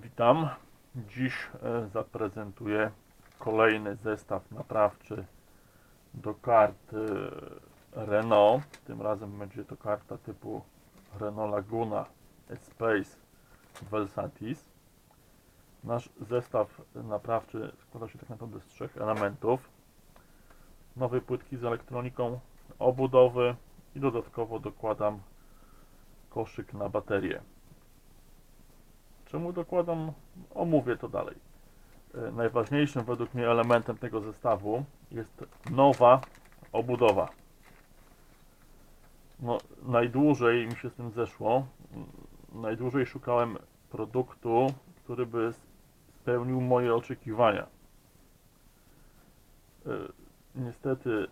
Witam. Dziś e, zaprezentuję kolejny zestaw naprawczy do kart e, Renault. Tym razem będzie to karta typu Renault Laguna Space Velsatis. Nasz zestaw naprawczy składa się tak naprawdę z trzech elementów. Nowej płytki z elektroniką, obudowy i dodatkowo dokładam koszyk na baterię. Czemu dokładam? Omówię to dalej. E, Najważniejszym według mnie elementem tego zestawu jest nowa obudowa. No, najdłużej mi się z tym zeszło. Najdłużej szukałem produktu, który by spełnił moje oczekiwania. E, Niestety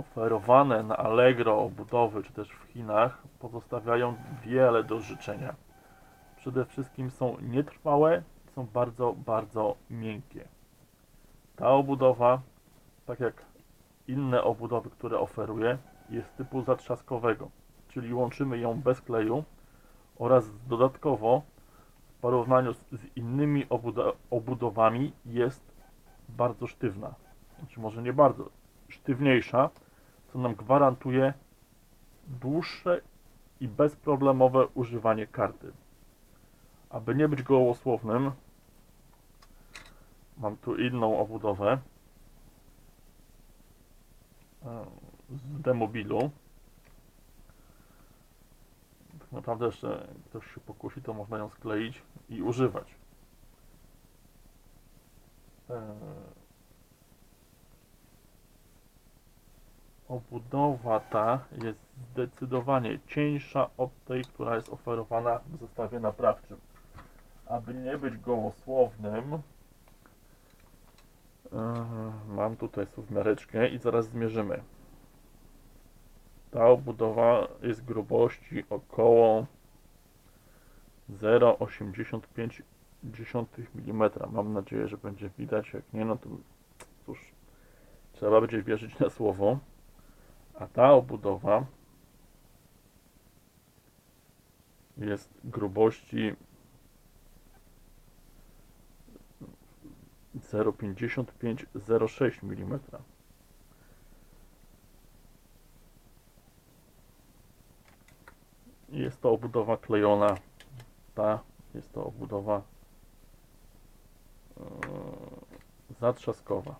oferowane na Allegro obudowy, czy też w Chinach, pozostawiają wiele do życzenia. Przede wszystkim są nietrwałe, są bardzo, bardzo miękkie. Ta obudowa, tak jak inne obudowy, które oferuję, jest typu zatrzaskowego, czyli łączymy ją bez kleju oraz dodatkowo w porównaniu z, innymi obudowami jest bardzo sztywna. Znaczy może nie bardzo, sztywniejsza, co nam gwarantuje dłuższe i bezproblemowe używanie karty. Aby nie być gołosłownym, mam tu inną obudowę e, z demobilu. Tak naprawdę jeszcze ktoś się pokusi, to można ją skleić i używać. Obudowa ta jest zdecydowanie cieńsza od tej, która jest oferowana w zestawie naprawczym. Aby nie być gołosłownym, yy, mam tutaj suwmiareczkę i zaraz zmierzymy. Ta obudowa jest grubości około 0,85 mm. Mam nadzieję, że będzie widać. Jak nie, no to cóż, trzeba będzie wierzyć na słowo. A ta obudowa jest grubości 0,55-0,6 mm. Jest to obudowa klejona. Ta jest to obudowa yy, zatrzaskowa.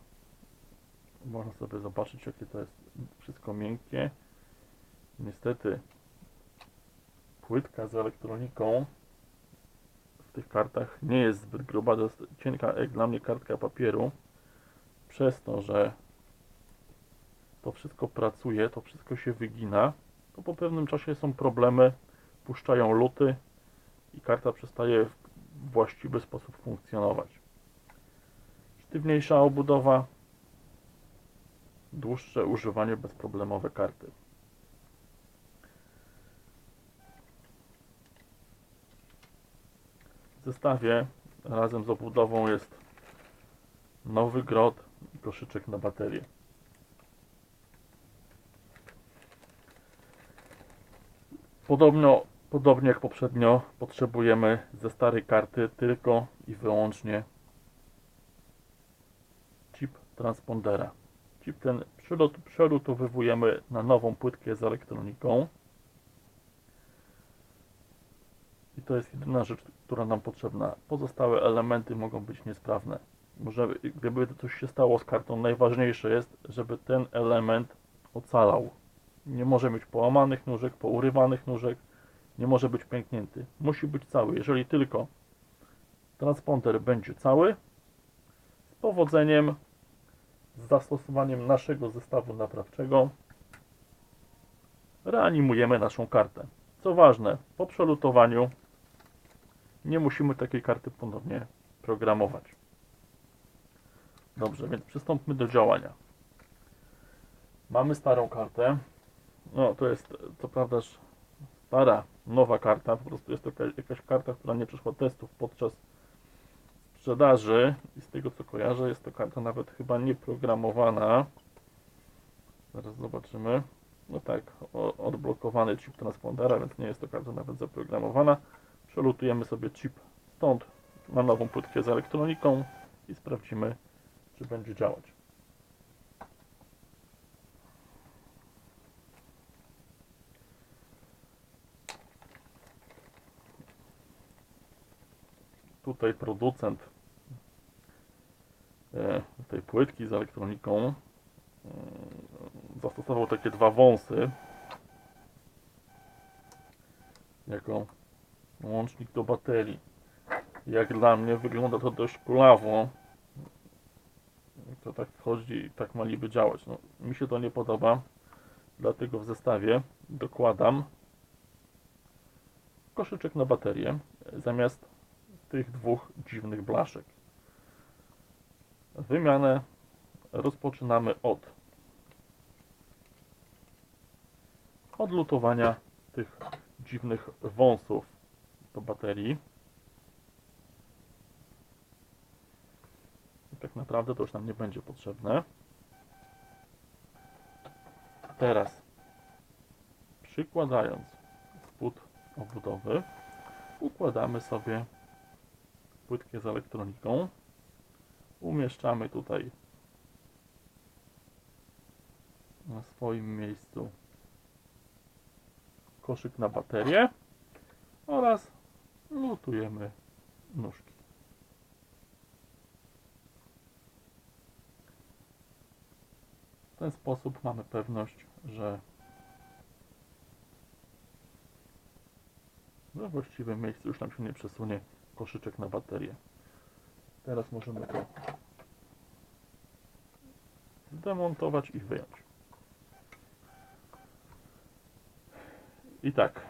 Można sobie zobaczyć, jakie to jest wszystko miękkie. Niestety płytka z elektroniką w tych kartach nie jest zbyt gruba, to jest cienka jak dla mnie kartka papieru. Przez to, że to wszystko pracuje, to wszystko się wygina, to po pewnym czasie są problemy, puszczają luty i karta przestaje w właściwy sposób funkcjonować. Sztywniejsza obudowa, dłuższe używanie bezproblemowe karty. W zestawie razem z obudową jest nowy grot i koszyczek na baterię. Podobno, podobnie jak poprzednio potrzebujemy ze starej karty tylko i wyłącznie chip transpondera. Chip ten przelutowywujemy na nową płytkę z elektroniką. I to jest jedyna rzecz, która nam potrzebna. Pozostałe elementy mogą być niesprawne. Może gdyby coś się stało z kartą, najważniejsze jest, żeby ten element ocalał. Nie może mieć połamanych nóżek, pourywanych nóżek, nie może być pęknięty. Musi być cały. Jeżeli tylko transponder będzie cały, z powodzeniem z zastosowaniem naszego zestawu naprawczego reanimujemy naszą kartę. Co ważne, po przelutowaniu nie musimy takiej karty ponownie programować. Dobrze, więc przystąpmy do działania. Mamy starą kartę. No, to jest co prawda stara, nowa karta. Po prostu jest to jaka- jakaś karta, która nie przeszła testów podczas sprzedaży i z tego co kojarzę jest to karta nawet chyba nieprogramowana. Zaraz zobaczymy. no tak, odblokowany chip transpondera, więc nie jest to karta nawet zaprogramowana. Przelutujemy sobie chip stąd na nową płytkę z elektroniką i sprawdzimy, czy będzie działać. Tutaj producent e, tej płytki z elektroniką e, zastosował takie dwa wąsy jako łącznik do baterii. Jak dla mnie wygląda to dość kulawo. To tak wchodzi i tak ma niby działać. No, mi się to nie podoba, dlatego w zestawie dokładam koszyczek na baterię zamiast tych dwóch dziwnych blaszek. Wymianę rozpoczynamy od odlutowania tych dziwnych wąsów do baterii. Tak naprawdę to już nam nie będzie potrzebne. Teraz przykładając spód obudowy układamy sobie płytkę z elektroniką. Umieszczamy tutaj na swoim miejscu koszyk na baterię oraz lutujemy nóżki. W ten sposób mamy pewność, że we właściwym miejscu już nam się nie przesunie koszyczek na baterię. Teraz możemy to zdemontować i wyjąć. I tak,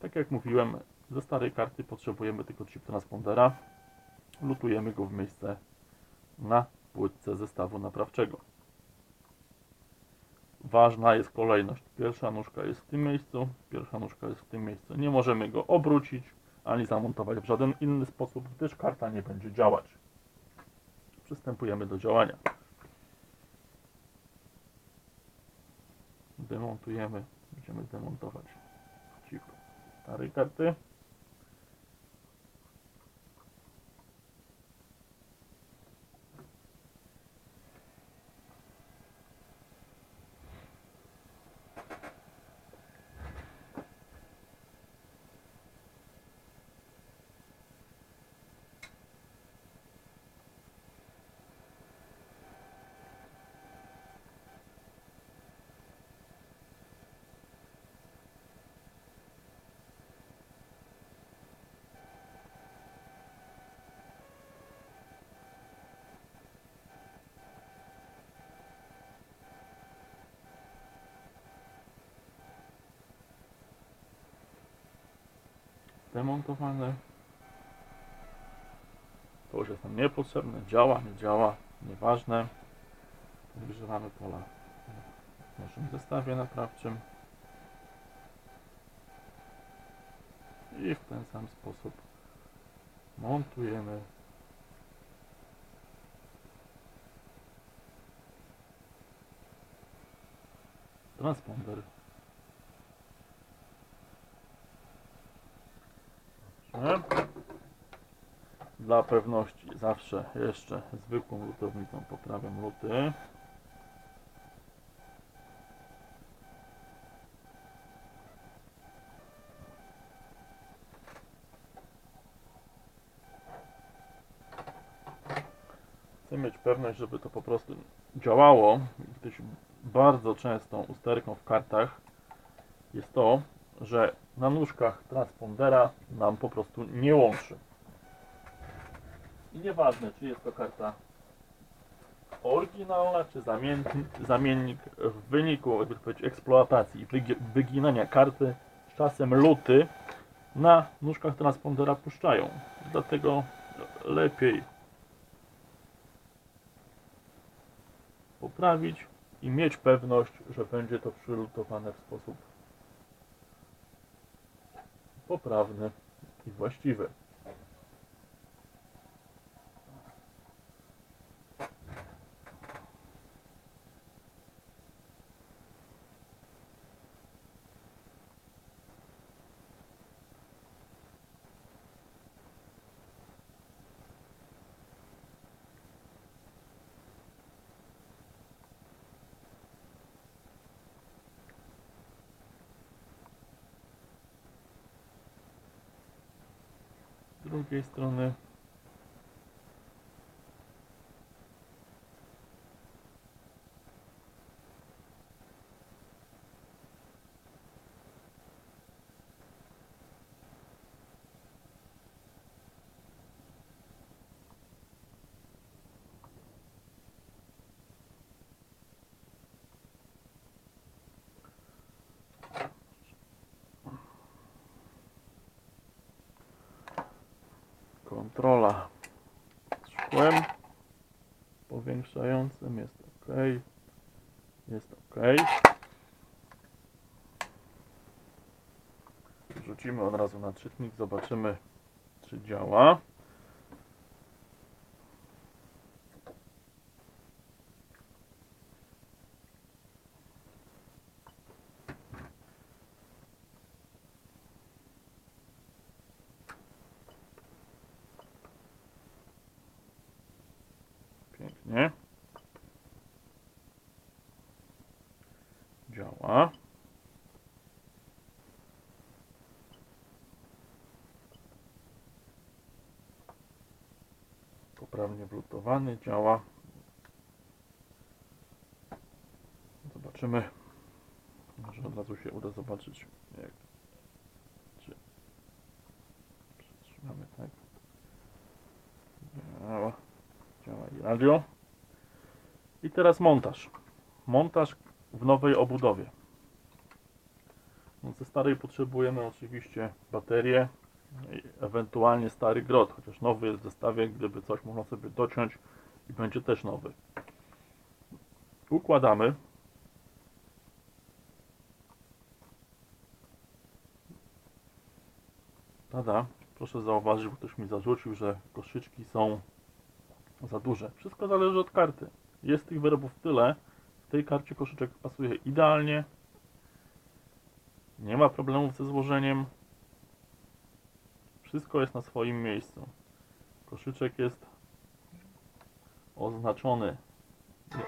tak jak mówiłem, ze starej karty potrzebujemy tylko chip transpondera. Lutujemy go w miejsce na płytce zestawu naprawczego. Ważna jest kolejność. Pierwsza nóżka jest w tym miejscu, pierwsza nóżka jest w tym miejscu. Nie możemy go obrócić ani zamontować w żaden inny sposób, gdyż karta nie będzie działać. Przystępujemy do działania. Demontujemy, będziemy demontować chip starej karty. Demontowane. To już jest nam niepotrzebne. Działa, nie działa, nieważne. Podgrzewamy pola w naszym zestawie naprawczym. I w ten sam sposób montujemy transponder Dobrze. Dla pewności zawsze jeszcze zwykłą lutownicą poprawiam luty. Chcę mieć pewność, żeby to po prostu działało, gdyż bardzo częstą usterką w kartach jest to, że na nóżkach transpondera nam po prostu nie łączy. I nieważne, czy jest to karta oryginalna, czy zamiennik, w wyniku eksploatacji i wygi- wyginania karty, czasem luty na nóżkach transpondera puszczają. Dlatego lepiej poprawić i mieć pewność, że będzie to przylutowane w sposób poprawny i właściwy. Drugiej strony. Kontrola szkłem powiększającym jest ok. Jest ok. Rzucimy od razu na czytnik, zobaczymy czy działa. Pięknie. Działa. Poprawnie wlutowany, działa. Zobaczymy. Może od razu się uda zobaczyć, jak czy przytrzymamy tak. Działa. Działa i radio. I teraz montaż. Montaż w nowej obudowie. No, ze starej potrzebujemy oczywiście baterię i ewentualnie stary grot, chociaż nowy jest w zestawie, gdyby coś można sobie dociąć i będzie też nowy. Układamy. Tada, proszę zauważyć, bo ktoś mi zarzucił, że koszyczki są za duże. Wszystko zależy od karty. Jest tych wyrobów tyle, w tej karcie koszyczek pasuje idealnie. Nie ma problemów ze złożeniem. Wszystko jest na swoim miejscu. Koszyczek jest oznaczony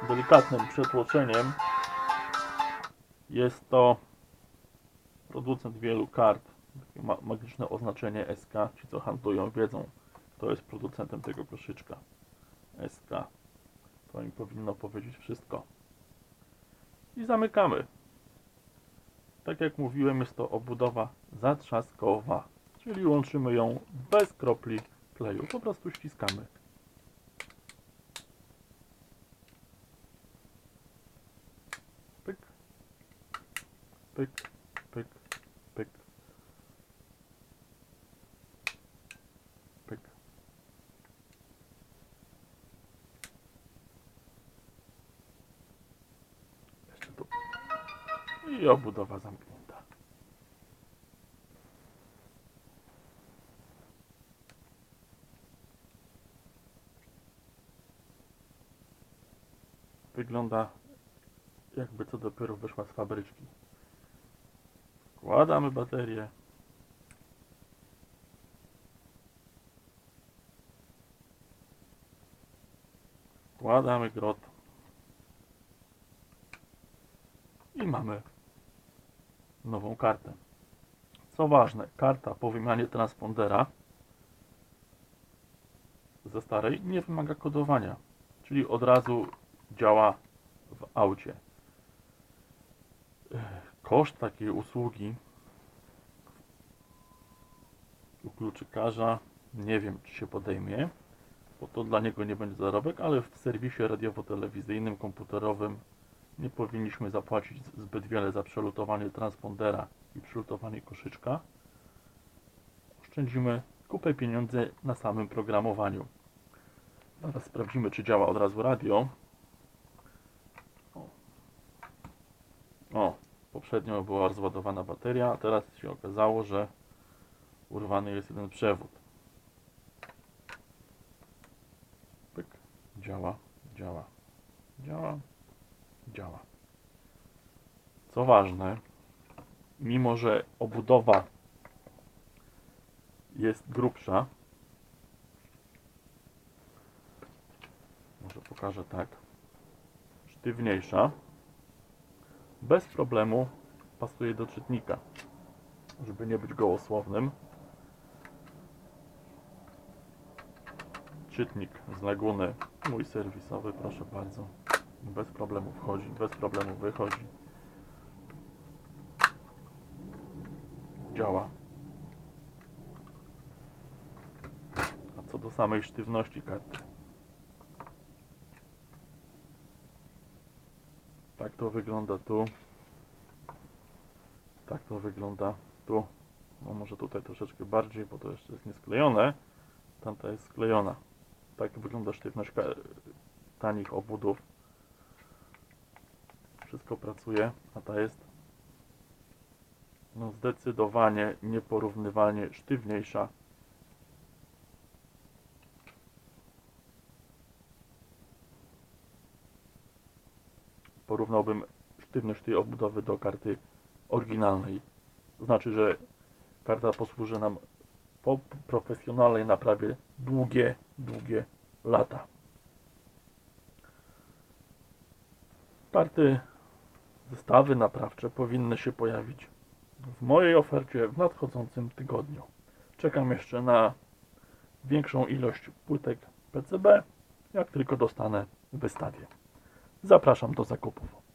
delikatnym przetłoczeniem. Jest to producent wielu kart. Takie ma magiczne oznaczenie SK. Ci co handlują wiedzą, kto jest producentem tego koszyczka. SK. To im powinno powiedzieć wszystko. I zamykamy. Tak jak mówiłem, jest to obudowa zatrzaskowa, czyli łączymy ją bez kropli kleju. Po prostu ściskamy. Pyk, pyk, pyk, pyk, pyk. Jeszcze tu. I obudowa zamknięta. Wygląda jakby co dopiero wyszła z fabryczki. Wkładamy baterię. Wkładamy grot. I mamy nową kartę. Co ważne, karta po wymianie transpondera ze starej nie wymaga kodowania, czyli od razu działa w aucie. Koszt takiej usługi u kluczykarza nie wiem, czy się podejmie, bo to dla niego nie będzie zarobek, ale w serwisie radiowo-telewizyjnym, komputerowym nie powinniśmy zapłacić zbyt wiele za przelutowanie transpondera i przelutowanie koszyczka. Oszczędzimy kupę pieniędzy na samym programowaniu. Teraz sprawdzimy, czy działa od razu radio. Poprzednio była rozładowana bateria, a teraz się okazało, że urwany jest jeden przewód. Pyk, działa, działa, działa, działa. Co ważne, mimo że obudowa jest grubsza, może pokażę tak, sztywniejsza, bez problemu pasuje do czytnika, żeby nie być gołosłownym. szczytnik z Laguny, mój serwisowy, proszę bardzo. Bez problemu wchodzi, bez problemu wychodzi. Działa. A co do samej sztywności karty. To wygląda tu. Tak to wygląda tu. No może tutaj troszeczkę bardziej, bo to jeszcze jest niesklejone. Tamta jest sklejona. Tak wygląda sztywność ka- tanich obudów. Wszystko pracuje, a ta jest no zdecydowanie nieporównywalnie sztywniejsza. Sztywność tej obudowy do karty oryginalnej. Znaczy, że karta posłuży nam po profesjonalnej naprawie długie, długie lata. Karty, zestawy naprawcze powinny się pojawić w mojej ofercie w nadchodzącym tygodniu. Czekam jeszcze na większą ilość płytek PCB, jak tylko dostanę wystawię. Zapraszam do zakupów.